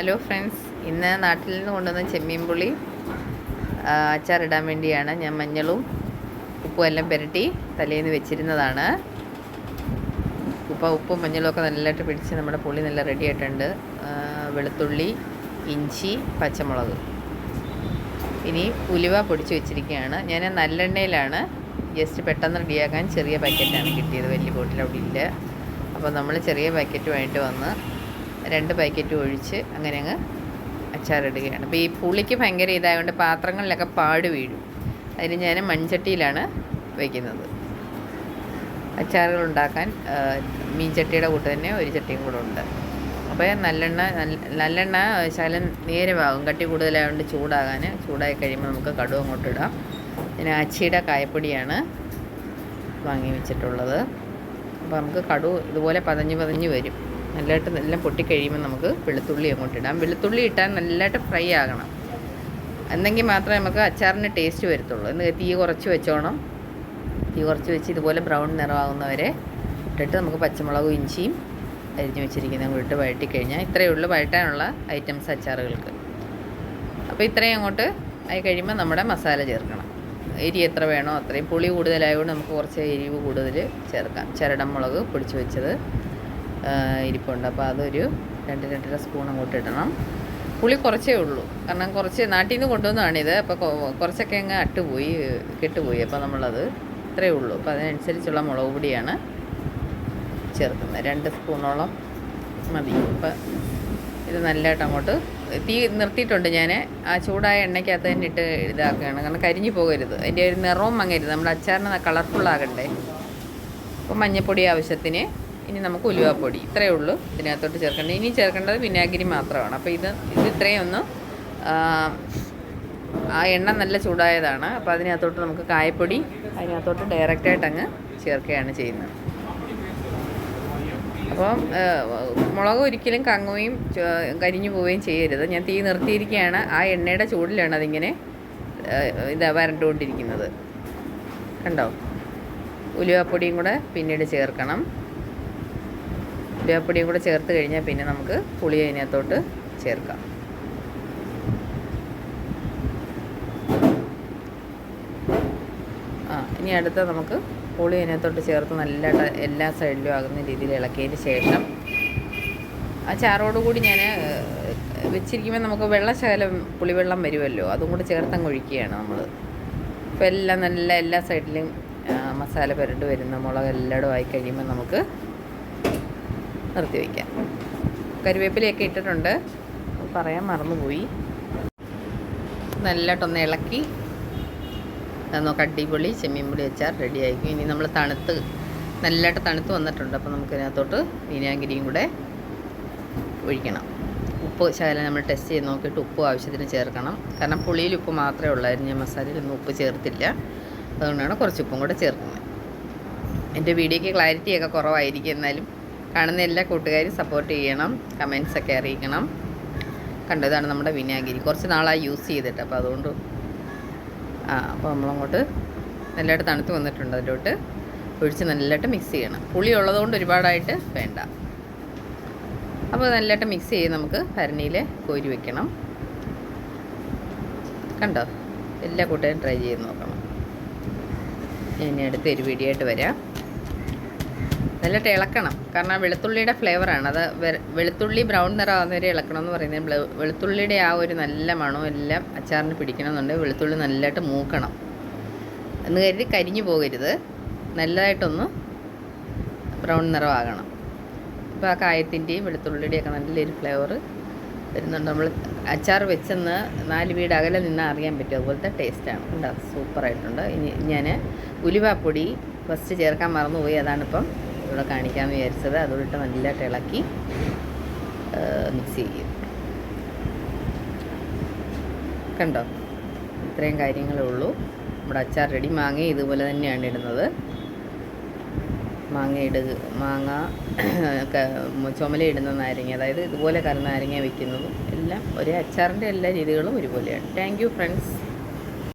Hello friends ഇന്ന് നാട്ടിൽ നിന്ന് കൊണ്ടുവന്ന ചെമ്മീൻ പുളി അച്ചാറിടാൻ വേണ്ടിയാണ് ഞാൻ മഞ്ഞളും ഉപ്പും എല്ലാം പുരട്ടി തലേന്ന് വെച്ചിരുന്നതാണ്. ഉപ്പ ഉപ്പും മഞ്ഞളും ഒക്കെ നല്ലതായിട്ട് പിടിച്ച് നമ്മുടെ പുളി നല്ല റെഡി ആയിട്ടുണ്ട്. വെളുത്തുള്ളി ഇഞ്ചി പച്ചമുളക്. ഇനി ഉലുവ പൊടിച്ച് വെച്ചിരിക്കുകയാണ്. ഞാൻ നല്ലെണ്ണയിലാണ്. ജസ്റ്റ് പെട്ടെന്ന് റെഡിയാക്കാൻ ചെറിയ പാക്കറ്റാണ് കിട്ടിയത്. വലിയ ബോട്ടിൽ അവിടെ ഇല്ല. അപ്പോൾ നമ്മൾ ചെറിയ പാക്കറ്റ് പാക്കറ്റുമായിട്ട് വന്ന് രണ്ട് പാക്കറ്റ് ഒഴിച്ച് അങ്ങനെ അങ്ങ് അച്ചാറിടുകയാണ്. അപ്പോൾ ഈ പുളിക്ക് ഭയങ്കര ഇതായതുകൊണ്ട് പാത്രങ്ങളിലൊക്കെ പാട് വീഴും. അതിന് ഞാൻ മൺചട്ടിയിലാണ് വയ്ക്കുന്നത് അച്ചാറുകൾ ഉണ്ടാക്കാൻ മീൻചട്ടിയുടെ മീൻ കൂട്ട് തന്നെ ഒരു ചട്ടിയും കൂടെ ഉണ്ട്. അപ്പോൾ നല്ലെണ്ണ നല്ല- നല്ലെണ്ണ ശകലം നേരമാകും കട്ടി കൂടുതലായതുകൊണ്ട് ചൂടാകാൻ ചൂടായി കഴിയുമ്പോൾ നമുക്ക് കടുവ് അങ്ങോട്ട് ഇടാം. പിന്നെ അച്ചിയുടെ കായപ്പൊടിയാണ് വാങ്ങി വെച്ചിട്ടുള്ളത്. അപ്പോൾ നമുക്ക് കടു ഇതുപോലെ പതഞ്ഞ് പതഞ്ഞ് വരും. നല്ലതായിട്ട് നല്ല പൊട്ടിക്കഴിയുമ്പോൾ നമുക്ക് വെളുത്തുള്ളി അങ്ങോട്ട് ഇടാം. വെളുത്തുള്ളി ഇട്ടാൽ നല്ലതായിട്ട് ഫ്രൈ ആകണം. എന്നെങ്കിൽ മാത്രമേ നമുക്ക് അച്ചാറിന് ടേസ്റ്റ് വരത്തുള്ളൂ. എന്ന് തീ കുറച്ച് വെച്ചോണം. തീ കുറച്ച് വെച്ച് ഇതുപോലെ ബ്രൗൺ നിറമാകുന്നവരെ ഇട്ടിട്ട് നമുക്ക് പച്ചമുളകും ഇഞ്ചിയും അരിഞ്ഞു വെച്ചിരിക്കുന്ന കൂടി ഇട്ട് വഴറ്റി ഇത്രയേ ഉള്ളൂ വഴറ്റാനുള്ള ഐറ്റംസ് അച്ചാറുകൾക്ക്. അപ്പോൾ ഇത്രയും അങ്ങോട്ട് ആയി കഴിയുമ്പോൾ നമ്മുടെ മസാല ചേർക്കണം. എരി എത്ര വേണോ അത്രയും. പുളി കൂടുതലായതുകൊണ്ട് നമുക്ക് കുറച്ച് എരിവ് കൂടുതൽ ചേർക്കാം. ചരടം മുളക് പൊടിച്ച് വെച്ചത് ഇരിപ്പുണ്ട്. അപ്പോൾ അതൊരു രണ്ട് രണ്ടര സ്പൂൺ അങ്ങോട്ട് ഇടണം. പുളി കുറച്ചേ ഉള്ളൂ. കാരണം കുറച്ച് നാട്ടിൽ നിന്ന് കൊണ്ടുവന്നതാണിത്. അപ്പോൾ കുറച്ചൊക്കെ അങ്ങ് അട്ടുപോയി കെട്ടുപോയി. അപ്പോൾ നമ്മളത് ഇത്രയേ ഉള്ളൂ. അപ്പോൾ അതിനനുസരിച്ചുള്ള മുളക് പൊടിയാണ് ചേർക്കുന്നത്. രണ്ട് സ്പൂണോളം മതി. അപ്പം ഇത് നല്ലതായിട്ട് അങ്ങോട്ട് തീ നിർത്തിയിട്ടുണ്ട് ഞാൻ ആ ചൂടായ എണ്ണയ്ക്കകത്ത് തന്നെ ഇട്ട് ഇതാക്കുകയാണ്. കാരണം കരിഞ്ഞു പോകരുത്. അതിന്റെ ഒരു നിറവും മങ്ങരുത് നമ്മുടെ അച്ചാറിന് കളർഫുള്ളാകണ്ടേ അപ്പോൾ മഞ്ഞൾപ്പൊടി ആവശ്യത്തിന് ഇനി നമുക്ക് ഉലുവാപ്പൊടി ഇത്രയേ ഉള്ളൂ ഇതിനകത്തോട്ട് ചേർക്കേണ്ടത്. ഇനി ചേർക്കേണ്ടത് വിനാഗിരി മാത്രമാണ്. അപ്പോൾ ഇത് ഇത് ഇത്രയും ഒന്ന് ആ, എണ്ണ നല്ല ചൂടായതാണ്. അപ്പോൾ അതിനകത്തോട്ട് നമുക്ക് കായപ്പൊടി അതിനകത്തോട്ട് ഡയറക്റ്റായിട്ട് അങ്ങ് ചേർക്കുകയാണ് ചെയ്യുന്നത്. അപ്പം മുളക് ഒരിക്കലും കങ്ങുകയും കരിഞ്ഞു പോവുകയും ചെയ്യരുത്. ഞാൻ തീ നിർത്തിയിരിക്കുകയാണ്. ആ എണ്ണയുടെ ചൂടിലാണ് അതിങ്ങനെ ഇതാ വരണ്ടുകൊണ്ടിരിക്കുന്നത്. കണ്ടോ? ഉലുവാപ്പൊടിയും കൂടെ പിന്നീട് ചേർക്കണം. ഉലുവാപ്പൊടിയും കൂടെ ചേർത്ത് കഴിഞ്ഞാൽ പിന്നെ നമുക്ക് പുളി അതിനകത്തോട്ട് ചേർക്കാം. ആ ഇനി അടുത്ത നമുക്ക് പുളി അതിനകത്തോട്ട് ചേർത്ത് നല്ല എല്ലാ സൈഡിലും ആകുന്ന രീതിയിൽ ഇളക്കിയതിന് ശേഷം ആ ചാറോടുകൂടി ഞാൻ വെച്ചിരിക്കുമ്പോൾ നമുക്ക് വെള്ളശകലം പുളിവെള്ളം വരുമല്ലോ അതും കൂടെ ചേർത്തങ്ങ് ഒഴിക്കുകയാണ് നമ്മൾ അപ്പോൾ എല്ലാം നല്ല എല്ലാ സൈഡിലും മസാല പുരണ്ട് വരുന്ന മുളക് എല്ലായിടും ആയി കഴിയുമ്പോൾ നമുക്ക് നിർത്തി വയ്ക്കാം. കറിവേപ്പിലയൊക്കെ ഇട്ടിട്ടുണ്ട്. പറയാൻ മറന്നുപോയി. നല്ലതായിട്ടൊന്ന് ഇളക്കി. നോക്കാം അടിപൊളി ചെമ്മീൻ പൊടി അച്ചാർ റെഡി ആയിരിക്കും ഇനി നമ്മൾ തണുത്ത് നല്ലതായിട്ട് തണുത്ത് വന്നിട്ടുണ്ട്. അപ്പോൾ നമുക്ക് ഇതിനകത്തോട്ട് വിനാഗിരിയും കൂടെ ഒഴിക്കണം. ഉപ്പ് ശകലം നമ്മൾ ടെസ്റ്റ് ചെയ്ത് നോക്കിയിട്ട് ഉപ്പ് ആവശ്യത്തിന് ചേർക്കണം. കാരണം പുളിയിൽ ഉപ്പ് മാത്രമേ ഉള്ളായിരുന്നു. ഞാൻ മസാലയിലൊന്നും ഉപ്പ് ചേർത്തില്ല. അതുകൊണ്ടാണ് കുറച്ച് ഉപ്പും കൂടെ ചേർക്കുന്നത്. എന്റെ വീഡിയോയ്ക്ക് ക്ലാരിറ്റിയൊക്കെ കുറവായിരിക്കും എന്നാലും. കാണുന്ന എല്ലാ കൂട്ടുകാരും സപ്പോർട്ട് ചെയ്യണം കമൻസൊക്കെ അറിയിക്കണം. കണ്ടതാണ് നമ്മുടെ വിനാഗിരി. കുറച്ച് നാളായി യൂസ് ചെയ്തിട്ട് അപ്പോൾ അതുകൊണ്ട് ആ അപ്പോൾ നമ്മളങ്ങോട്ട് നല്ലതായിട്ട് തണുത്ത് വന്നിട്ടുണ്ട് അതിലോട്ട്. ഒഴിച്ച് നല്ലതായിട്ട് മിക്സ് ചെയ്യണം. പുളി ഉള്ളതുകൊണ്ട് ഒരുപാടായിട്ട് വേണ്ട. അപ്പോൾ നല്ലതായിട്ട് മിക്സ് ചെയ്ത് നമുക്ക് ഭരണിയിൽ കോരി വെക്കണം. കണ്ടോ? എല്ലാ കൂട്ടുകാരും ട്രൈ ചെയ്ത് നോക്കണം. ഞാൻ ഇനി അടുത്ത ഒരു വീഡിയോ ആയിട്ട് വരാം. നല്ലതായിട്ട് ഇളക്കണം കാരണം വെളുത്തുള്ളിയുടെ ഫ്ലേവറാണ് അത് വെളുത്തുള്ളി ബ്രൗൺ നിറമാകുന്നവരെ ഇളക്കണം എന്ന് പറയുന്നത് വെളുത്തുള്ളിയുടെ ആ ഒരു നല്ല മണവും എല്ലാം അച്ചാറിന് പിടിക്കണമെന്നുണ്ടെങ്കിൽ വെളുത്തുള്ളി നല്ലതായിട്ട് മൂക്കണം. എന്ന് കരുതി കരിഞ്ഞു പോകരുത്. നല്ലതായിട്ടൊന്ന് ബ്രൗൺ നിറമാകണം. അപ്പോൾ ആ കായത്തിന്റെയും വെളുത്തുള്ളിയുടെയൊക്കെ നല്ലൊരു ഫ്ലേവർ വരുന്നുണ്ട്. നമ്മൾ അച്ചാർ വെച്ചെന്ന് നാല് വീട് അകലെ നിന്നാൽ അറിയാൻ പറ്റും. അതുപോലത്തെ ടേസ്റ്റാണ് ഉണ്ടാകും സൂപ്പറായിട്ടുണ്ട് ഇനി ഞാൻ ഉലുവാപ്പൊടി ഫസ്റ്റ് ചേർക്കാൻ മറന്നുപോയി. അതാണിപ്പം ഇവിടെ കാണിക്കാൻ വിചാരിച്ചത്. അതുകൊണ്ട് നല്ലതായിട്ട് ഇളക്കി മിക്സ് ചെയ്യും. കണ്ടോ? ഇത്രയും കാര്യങ്ങളേ ഉള്ളൂ. നമ്മുടെ അച്ചാർ റെഡി മാങ്ങ ഇതുപോലെ തന്നെയാണ് ഇടുന്നത്. മാങ്ങ ഇടുക മാങ്ങ ചുമലയിടുന്ന നാരങ്ങ അതായത് ഇതുപോലെ കറി നാരങ്ങ വെക്കുന്നതും എല്ലാം ഒരേ അച്ചാറിന്റെ എല്ലാ രീതികളും ഒരുപോലെയാണ്. Thank you friends